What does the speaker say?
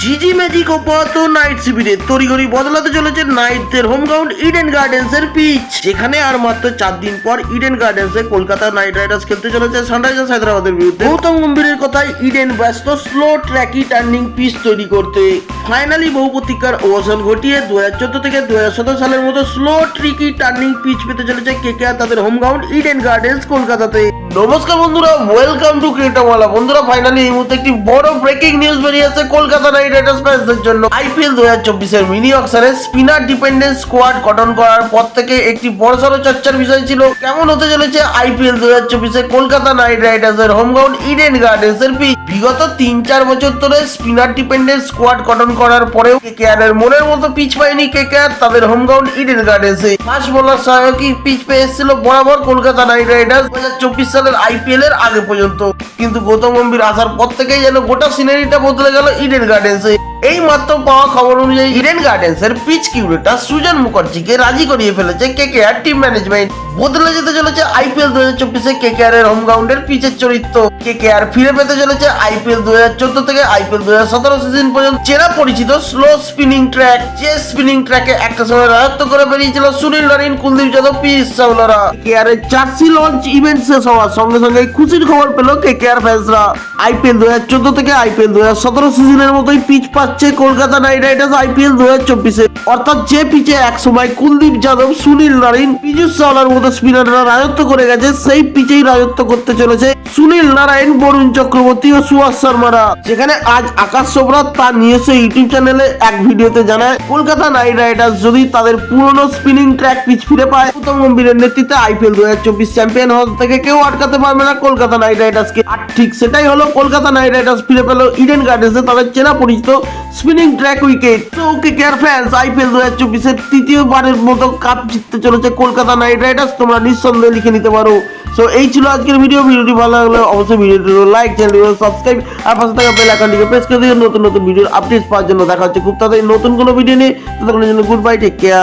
জিজি ম্যাজিক অব্যাহত নাইট শিবিরে তড়িঘড়ি বদলাতে চলেছে নাইটদের হোম গ্রাউন্ড ইডেন গার্ডেন্স এর পিচ যেখানে আর মাত্র চার দিন পর ইডেন গার্ডেন্স এ কলকাতা নাইট রাইডার্স খেলতে চলেছে সানরাইজার্স হায়দ্রাবাদের বিরুদ্ধে। গৌতম গম্ভীরের কথায় ইডেন ব্যস্ত স্লো ট্র্যাকি টার্নিং পিচ তৈরি করতে। ফাইনালি বহু প্রতীক্ষার অবসান ঘটিয়ে দু হাজার চোদ্দ থেকে দু হাজার সতেরো সালের মতো স্লো ট্রিকি টার্নিং পিচ পেতে চলেছে কেকেআর তাদের হোম গ্রাউন্ড ইডেন গার্ডেন্স কলকাতাতে। নমস্কার বন্ধুরা ওয়েলকাম টু ক্রিকেটাওয়ালা বন্ধুরা ফাইনালি এই মুহূর্তে একটি বড় ব্রেকিং নিউজ বেরিয়ে বেরিয়েছে কলকাতা নাইট রাইডার্স ফ্যান্সদের জন্য। আইপিএল দু হাজার চব্বিশের মিনি অক্সারে স্পিনার ডিপেন্ডেন্ট স্কোয়াড গঠন করার পর থেকে একটি বড় বড়সড় চর্চার বিষয় ছিল। কেমন হতে চলেছে আইপিএল দু হাজার চব্বিশে কলকাতা নাইট রাইডার্স এর হোম গ্রাউন্ড ইডেন গার্ডেন্স এর পিচ বিগত তিন চার বছর ধরে স্পিনার ডিপেন্ডেন্ট স্কোয়াড গঠন করার পরেও কেকেআর এর মনের মতো পিচ পায়নি কেকেআর তাদের হোম গ্রাউন্ড ইডেন গার্ডেন্সে ফাস্ট বোলার সহায়কই পিচ পেয়ে এসেছিল বরাবর কলকাতা নাইট রাইডার্স দু হাজার চব্বিশ সালের আইপিএল এর আগে পর্যন্ত। কিন্তু গৌতম গম্ভীর আসার পর থেকেই যেন গোটা সিনারিটা বদলে গেল ইডেন গার্ডেন্সে এই মাত্র পাওয়া খবর অনুযায়ী ইডেন গার্ডেন্স এর পিচ কিউরেটার সুজন মুখার্জিকে রাজি করিয়ে ফেলেছে কেকেআর টিম ম্যানেজমেন্ট বদলে যেতে চলেছে আইপিএল দু হাজার চব্বিশে কেকেআর এর হোম গ্রাউন্ডের পিচের চরিত্র। কেকেআর ফিরে পেতে চলেছে আইপিএল দু হাজার চোদ্দ থেকে আইপিএল দু হাজার সতেরো সিজন পর্যন্ত। চেনা পরিচিত স্লো স্পিনিং ট্র্যাক যে স্পিনিং ট্র্যাকে একটা সময় রাজত্ব করে বেরিয়েছিল সুনীল নারিন, কুলদীপ যাদব পিস চাওলারা। কেকেআর এর জার্সি লঞ্চ ইভেন্ট শেষ হওয়ার সঙ্গে সঙ্গে খুশির খবর পেল কেকেআর ফ্যান্সরা আইপিএল দু হাজার চোদ্দ থেকে আইপিএল দু হাজার সতেরো সিজনের মতোই পিচ পাচ্ছে কলকাতা নাইট রাইডার্স আইপিএল দু হাজার চব্বিশে। অর্থাৎ যে পিচে একসময় কুলদীপ যাদব, সুনীল নারিন, পীযুষ চাওলার মতো স্পিনাররা রাজত্ব করে গেছে, সেই পিচেই রাজত্ব করতে চলেছে সুনীল নারায়ণ, বরুণ চক্রবর্তী ও সুভাষ শর্মারা। যেখানে আজ আকাশ চোপড়া তার নিজস্ব ইউটিউব চ্যানেলে এক ভিডিওতে জানায়, কলকাতা নাইট রাইডার্স যদি তাদের পুরনো স্পিনিং ট্র্যাক পিচ ফিরে পায় গৌতম গম্ভীরের নেতৃত্বে আইপিএল দু হাজার চব্বিশ চ্যাম্পিয়ন হওয়া থেকে কেউ আটকাতে পারবে না কলকাতা নাইট রাইডার্সকে। আর ঠিক সেটাই হলো, কলকাতা নাইট রাইডার্স ফিরে পেল ইডেন গার্ডেন্সে তাদের চেনা পরিচিত spinning track wicket okay KKR fans IPL দু হাজার চব্বিশের তৃতীয়বারের মতো কাপ জিততে চলেছে কলকাতা নাইট রাইডার্স। তোমরা নিঃসন্দেহে লিখে নিতে পারো। সো এই ছিল আজকের ভিডিও ভিডিওটি ভালো লাগলে অবশ্যই ভিডিওটি লাইক চ্যানেলটি সাবস্ক্রাইব আর পাশে থাকা বেল আইকনটিকে প্রেস করে দিয়ে নতুন নতুন ভিডিওর আপডেটস পাওয়ার জন্য দেখা হচ্ছে খুব তাড়াতাড়ি নতুন কোনো ভিডিও নিয়ে। ততক্ষণের জন্য গুড বাই টেক কেয়ার